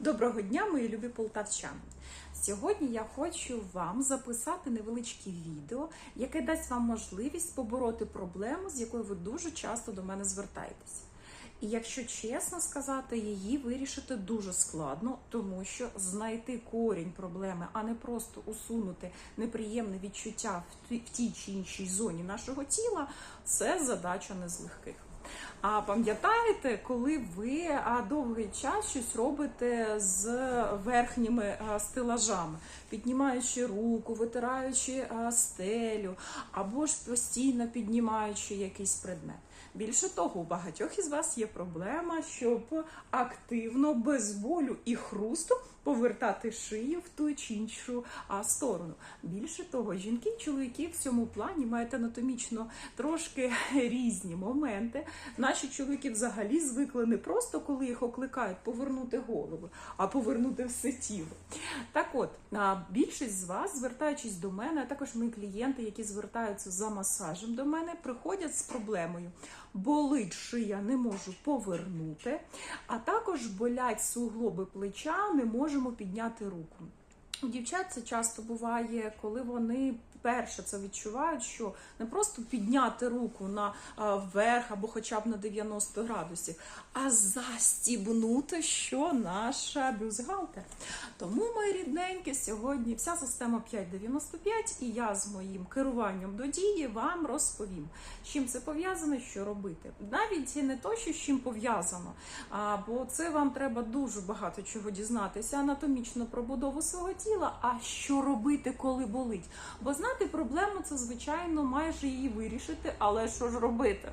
Доброго дня, мої любі полтавчани! Сьогодні я хочу вам записати невеличке відео, яке дасть вам можливість побороти проблему, з якою ви дуже часто до мене звертаєтесь. І якщо чесно сказати, її вирішити дуже складно, тому що знайти корінь проблеми, а не просто усунути неприємне відчуття в тій чи іншій зоні нашого тіла, це задача не з легких. А пам'ятаєте, коли ви довгий час щось робите з верхніми стелажами, піднімаючи руку, витираючи стелю, або ж постійно піднімаючи якийсь предмет? Більше того, у багатьох із вас є проблема, щоб активно, без болю і хрусту повертати шию в ту чи іншу сторону. Більше того, жінки і чоловіки в цьому плані мають анатомічно трошки різні моменти. Наші чоловіки взагалі звикли не просто, коли їх окликають повернути голову, а повернути все тіло. Так от, більшість з вас, звертаючись до мене, а також мої клієнти, які звертаються за масажем до мене, приходять з проблемою. Болить шия, не можу повернути, а також болять суглоби плеча, не можемо підняти руку. У дівчат це часто буває, коли вони перше це відчувають, що не просто підняти руку на вверх або хоча б на 90 градусів, а застібнути, що наша бюстгальтер. Тому, мої рідненькі, сьогодні вся система 595 і я з моїм керуванням до дії вам розповім, чим це пов'язано, що робити. Навіть не то, що з чим пов'язано, бо це вам треба дуже багато чого дізнатися анатомічно про будову свого тіла, а що робити, коли болить. Бо знати проблему це, звичайно, майже її вирішити, але що ж робити?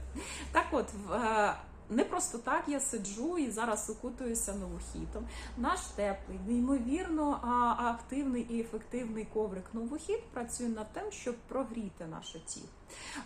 Так от, е, не просто так я сиджу і зараз укутуюся новохітом. Наш теплий, неймовірно активний і ефективний коврик новохіт працює над тим, щоб прогріти наше тіло.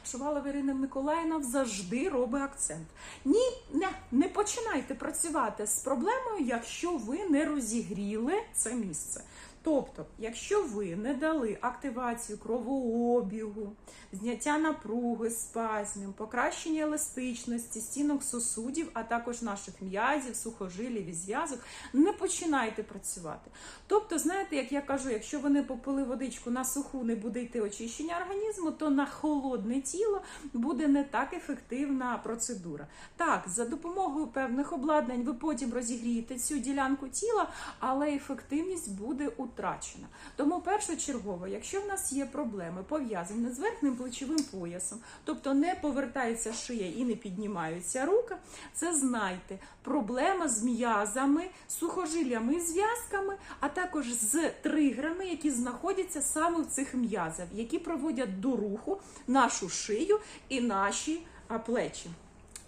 Шувалова Ірина Миколаївна завжди робить акцент. Ні, не, не починайте працювати з проблемою, якщо ви не розігріли це місце. Тобто, якщо ви не дали активацію кровообігу, зняття напруги, спазмів, покращення еластичності, стінок сосудів, а також наших м'язів, сухожилів і зв'язок, не починайте працювати. Тобто, знаєте, як я кажу, якщо ви не попили водичку на суху, не буде йти очищення організму, то на холодне тіло буде не так ефективна процедура. Так, за допомогою певних обладнань ви потім розігрієте цю ділянку тіла, але ефективність буде утрачена. Тому першочергово, якщо в нас є проблеми пов'язані з верхнім плечовим поясом, тобто не повертається шия і не піднімаються руки, це знайте проблема з м'язами, сухожиллями і зв'язками, а також з тригерами, які знаходяться саме в цих м'язах, які проводять до руху нашу шию і наші плечі.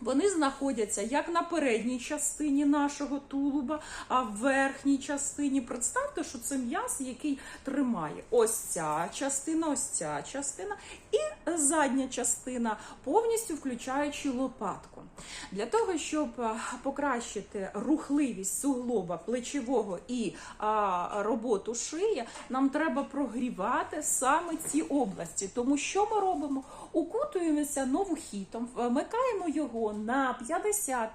Вони знаходяться як на передній частині нашого тулуба, а в верхній частині. Представте, що це м'яз, який тримає ось ця частина, ось ця частина і задня частина, повністю включаючи лопатку. Для того, щоб покращити рухливість суглоба плечового і а, роботу шиї, нам треба прогрівати саме ці області. Тому що ми робимо? Укутуємося новохітом, вмикаємо його на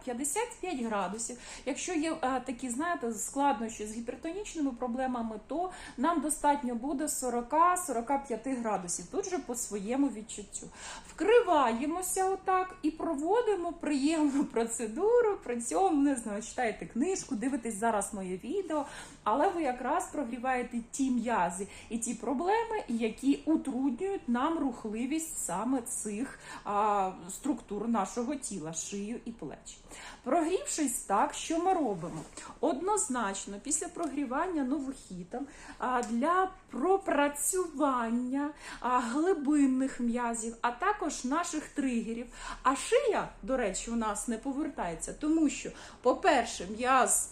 50-55 градусів. Якщо є а, такі, знаєте, складнощі з гіпертонічними проблемами, то нам достатньо буде 40-45 градусів. Тут же по своєму відчуттю. Вкриваємося отак і проводимо приємну процедуру. При цьому не знаю, читаєте книжку, дивитесь зараз моє відео, але ви якраз прогріваєте ті м'язи і ті проблеми, які утруднюють нам рухливість саме цих а, структур нашого тіла, шию і плечі. Прогрівшись так, що ми робимо? Однозначно, після прогрівання новохітом для пропрацювання глибинних м'язів, а також наших тригерів. А шия, до речі, у нас не повертається, тому що, по-перше, м'яз,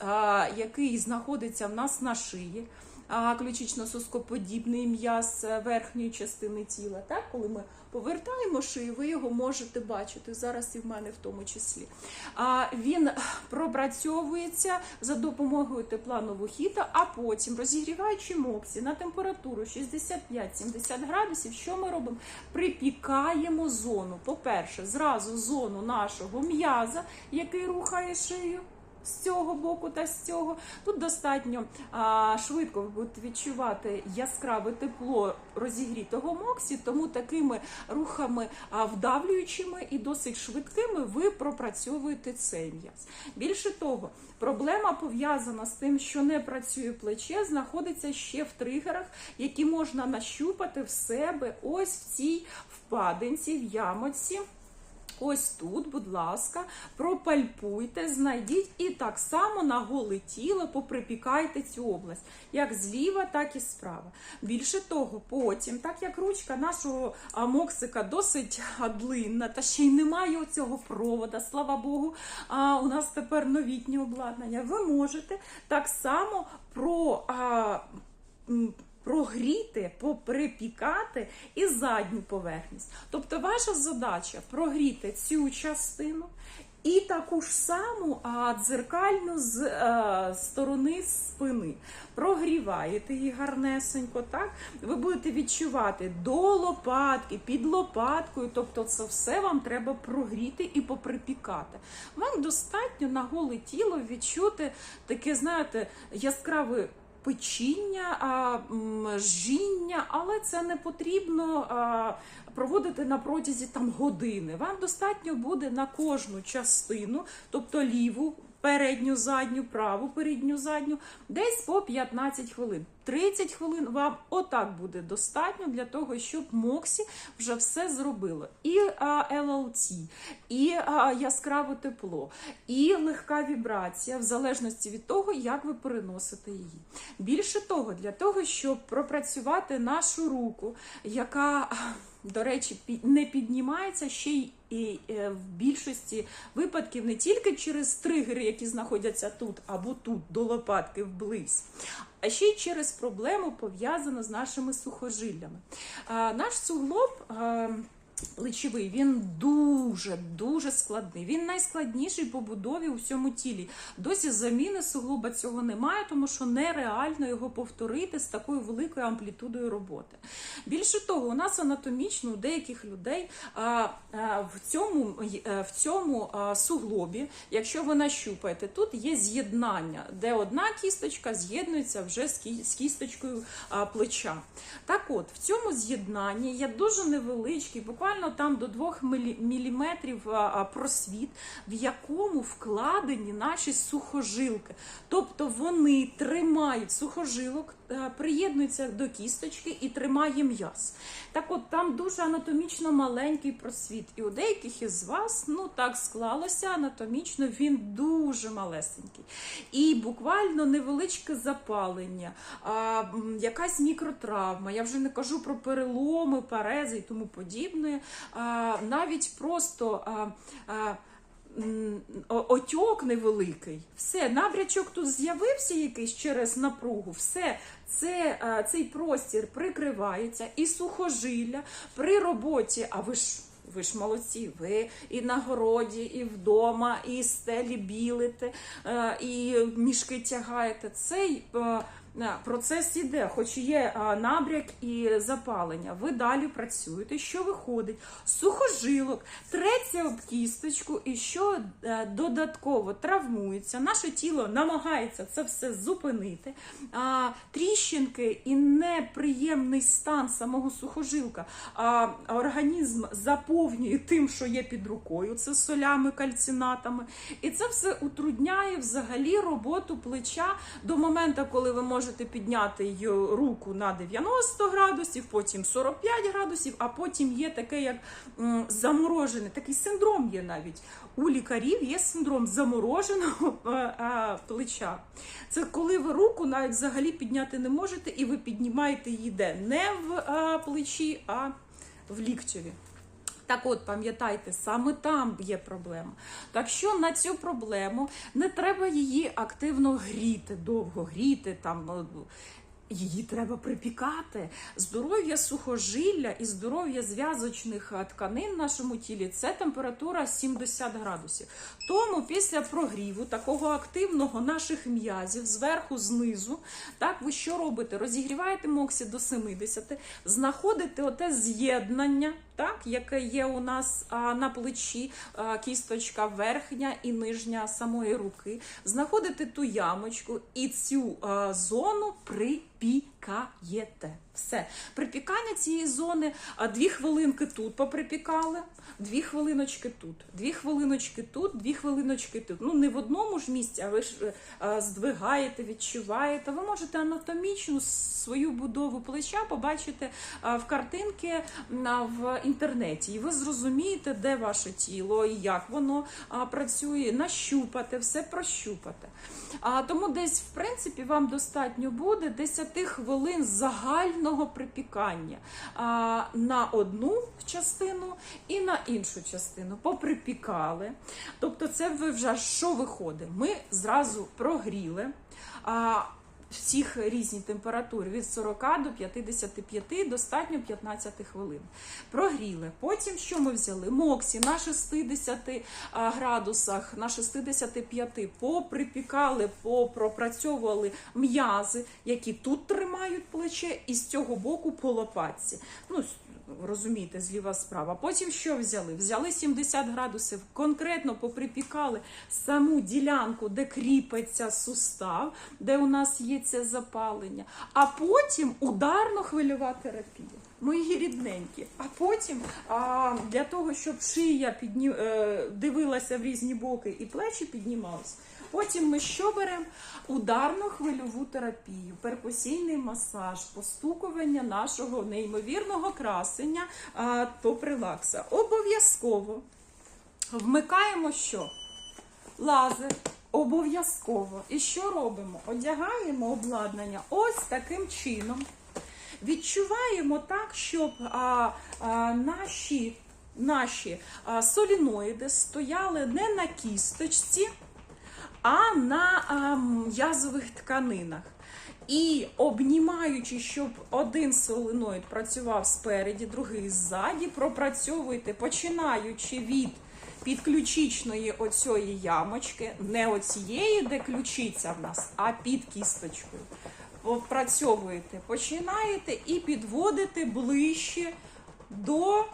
який знаходиться в нас на шиї, ключично-соскоподібний м'яз е, верхньої частини тіла. Так, коли ми повертаємо шию, ви його можете бачити зараз і в мене в тому числі. А, він пропрацьовується за допомогою тепла новохіта, а потім розігріваючи моксі на температуру 65-70 градусів, що ми робимо? Припікаємо зону. По-перше, зразу зону нашого м'яза, який рухає шию. З цього боку та з цього. Тут достатньо а, швидко ви будете відчувати яскраве тепло розігрітого моксі, тому такими рухами а, вдавлюючими і досить швидкими ви пропрацьовуєте цей м'яз. Більше того, проблема пов'язана з тим, що не працює плече, знаходиться ще в тригерах, які можна нащупати в себе ось в цій впадинці, в ямочці. Ось тут, будь ласка, пропальпуйте, знайдіть і так само на голе тіло поприпікайте цю область, як зліва, так і справа. Більше того, потім, так як ручка нашого моксика досить длинна, та ще й немає оцього провода, слава Богу, а у нас тепер новітнє обладнання, ви можете так само про. А, Прогріти, поприпікати і задню поверхність. Тобто ваша задача прогріти цю частину і таку ж саму а, дзеркальну з е, сторони спини. Прогріваєте її гарнесенько, так? Ви будете відчувати до лопатки, під лопаткою, тобто це все вам треба прогріти і поприпікати. Вам достатньо на голе тіло відчути таке, знаєте, яскраве печіння, жіння, але це не потрібно проводити на протязі там години. Вам достатньо буде на кожну частину, тобто ліву. Передню, задню, праву, передню, задню, десь по 15 хвилин. 30 хвилин вам отак буде достатньо для того, щоб Моксі вже все зробило. І а, LLT, і а, яскраве тепло, і легка вібрація, в залежності від того, як ви переносите її. Більше того, для того, щоб пропрацювати нашу руку, яка до речі, не піднімається ще й і е, в більшості випадків не тільки через тригери, які знаходяться тут або тут, до лопатки вблизь, а ще й через проблему пов'язану з нашими сухожиллями. Наш суглоб. Плечовий, він дуже дуже складний. Він найскладніший по будові у всьому тілі. Досі заміни суглоба цього немає, тому що нереально його повторити з такою великою амплітудою роботи. Більше того, у нас анатомічно у деяких людей а, а, в цьому, е, в цьому а, суглобі, якщо ви нащупаєте, тут є з'єднання, де одна кісточка з'єднується вже з кісточкою а, плеча. Так от, в цьому з'єднанні є дуже невеличкий, буквально там до 2 мм просвіт, в якому вкладені наші сухожилки. Тобто вони тримають сухожилок, е, приєднуються до кісточки і тримає м'яз. Так от там дуже анатомічно маленький просвіт. І у деяких із вас, ну так склалося, анатомічно він дуже малесенький. І буквально невеличке запалення, а, якась мікротравма. Я вже не кажу про переломи, парези і тому подібне. А, навіть просто. А, а, Отьок невеликий, все, набрячок тут з'явився якийсь через напругу, все, це, цей простір прикривається і сухожилля при роботі, а ви ж. Ви ж молодці, ви і на городі, і вдома, і стелі білите, е, і мішки тягаєте. Цей е, е, процес іде, хоч є набряк і запалення. Ви далі працюєте. Що виходить? Сухожилок треться об кісточку, і що е, додатково травмується. Наше тіло намагається це все зупинити. Тріщинки і неприємний стан самого сухожилка. Організм заповнює тим, що є під рукою, це солями, кальцинатами. І це все утрудняє взагалі роботу плеча до моменту, коли ви можете підняти руку на 90 градусів, потім 45 градусів, а потім є таке, як заморожене, такий синдром є навіть. У лікарів є синдром замороженого е, е, плеча. Це коли ви руку навіть взагалі підняти не можете, і ви піднімаєте її де не в е, плечі, а в ліктєві. Так от, пам'ятайте, саме там є проблема. Так що на цю проблему не треба її активно гріти, довго гріти там. е, Її треба припікати. Здоров'я сухожилля і здоров'я зв'язочних е, тканин в нашому тілі це температура 70 градусів. Тому після прогріву такого активного наших м'язів зверху, знизу, так ви що робите? Розігріваєте моксі до 70, знаходите оте з'єднання так, яке є у нас а, на плечі, а, кісточка верхня і нижня самої руки. Знаходите ту ямочку і цю а, зону припікаєте. Все. Припікання цієї зони а, дві хвилинки тут поприпікали, дві хвилиночки тут, дві хвилиночки тут, дві хвилиночки тут. Ну не в одному ж місці, а ви ж а, здвигаєте, відчуваєте. Ви можете анатомічну свою будову плеча побачити а, в картинки на- в інтернеті, і ви зрозумієте, де ваше тіло і як воно працює, нащупати, все прощупати. А тому десь, в принципі, вам достатньо буде 10 хвилин загального припікання а, на одну частину і на іншу частину. Поприпікали. Тобто, це ви вже що виходить? Ми зразу прогріли. А, всіх різні температури від 40 до 55, достатньо 15 хвилин. Прогріли. Потім що ми взяли? Моксі на 60 градусах, на 65 поприпікали, попропрацьовували м'язи, які тут тримають плече, і з цього боку по лопатці. Ну, Розумієте, зліва справа. Потім що взяли? Взяли 70 градусів, конкретно поприпікали саму ділянку, де кріпиться сустав, де у нас є це запалення, а потім ударно-хвильова терапія. Мої рідненькі. А потім а, для того, щоб шия підні... е, дивилася в різні боки і плечі піднімалися. Потім ми що беремо? Ударну хвильову терапію, перкусійний масаж, постукування нашого неймовірного красення а, топрелакса. Обов'язково вмикаємо що? Лазер. Обов'язково. І що робимо? Одягаємо обладнання ось таким чином. Відчуваємо так, щоб а, а, наші, наші а, соліноїди стояли не на кісточці, а на а, м'язових тканинах. І обнімаючи, щоб один соленоїд працював спереді, другий ззаді, пропрацьовуйте, починаючи від підключичної оцієї ямочки, не оцієї, де ключиця в нас, а під кісточкою. Попрацьовуєте, починаєте і підводите ближче до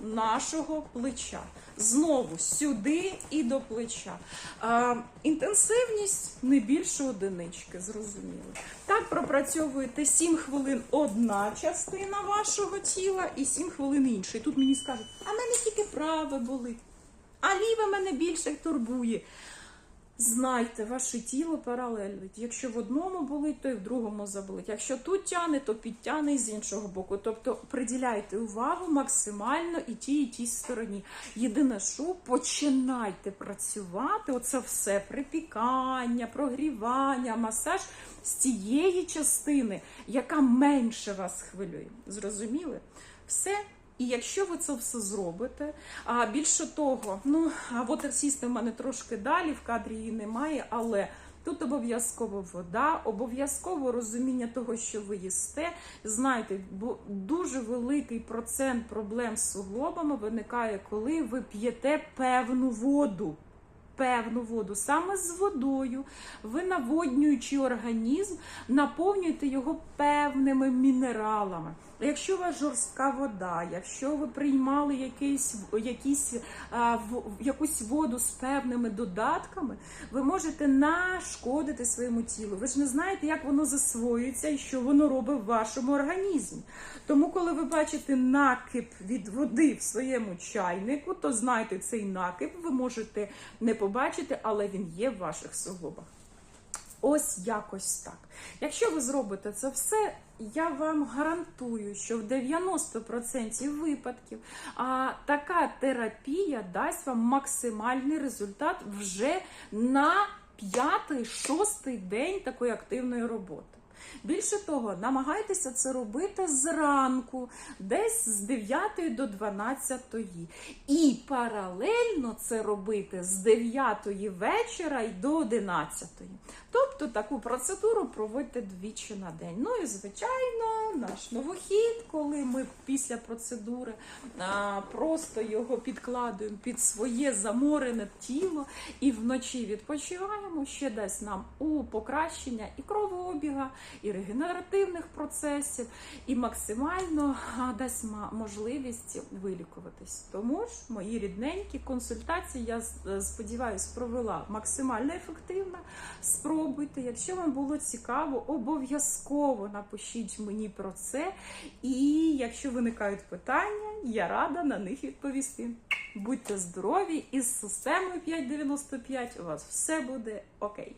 нашого плеча. Знову сюди і до плеча. А, інтенсивність не більше одинички, зрозуміло. Так пропрацьовуєте 7 хвилин одна частина вашого тіла і 7 хвилин інша. І тут мені скажуть, а мене тільки праве болить, а ліве мене більше турбує. Знайте, ваше тіло паралельно. Якщо в одному болить, то і в другому заболить. Якщо тут тяне, то підтягне і з іншого боку. Тобто приділяйте увагу максимально і тій, і тій стороні. Єдине, що починайте працювати, оце все припікання, прогрівання, масаж з тієї частини, яка менше вас хвилює. Зрозуміли? Все. І якщо ви це все зробите, а більше того, ну Water System в мене трошки далі, в кадрі її немає, але тут обов'язково вода, обов'язково розуміння того, що ви їсте. Знаєте, бо дуже великий процент проблем з суглобами виникає, коли ви п'єте певну воду. Певну воду саме з водою, ви наводнюючи організм, наповнюєте його певними мінералами. Якщо у вас жорстка вода, якщо ви приймали якийсь, якісь, а, в- якусь воду з певними додатками, ви можете нашкодити своєму тілу. Ви ж не знаєте, як воно засвоюється і що воно робить в вашому організмі. Тому, коли ви бачите накип від води в своєму чайнику, то знайте, цей накип ви можете не побачити, але він є в ваших суглобах. Ось якось так. Якщо ви зробите це все, я вам гарантую, що в 90% випадків а, така терапія дасть вам максимальний результат вже на п'ятий-шостий день такої активної роботи. Більше того, намагайтеся це робити зранку, десь з 9 до 12. І паралельно це робити з 9 вечора й до 11. Тобто таку процедуру проводьте двічі на день. Ну і звичайно, наш новохід, коли ми після процедури а, просто його підкладуємо під своє заморене тіло і вночі відпочиваємо, ще дасть нам у покращення і кровообіга, і регенеративних процесів, і максимально дасть можливість вилікуватись. Тому ж мої рідненькі консультації, я е, сподіваюся, провела максимально ефективно. Спробуйте, якщо вам було цікаво, обов'язково напишіть мені про це. І якщо виникають питання, я рада на них відповісти. Будьте здорові! Із системою 595 у вас все буде окей.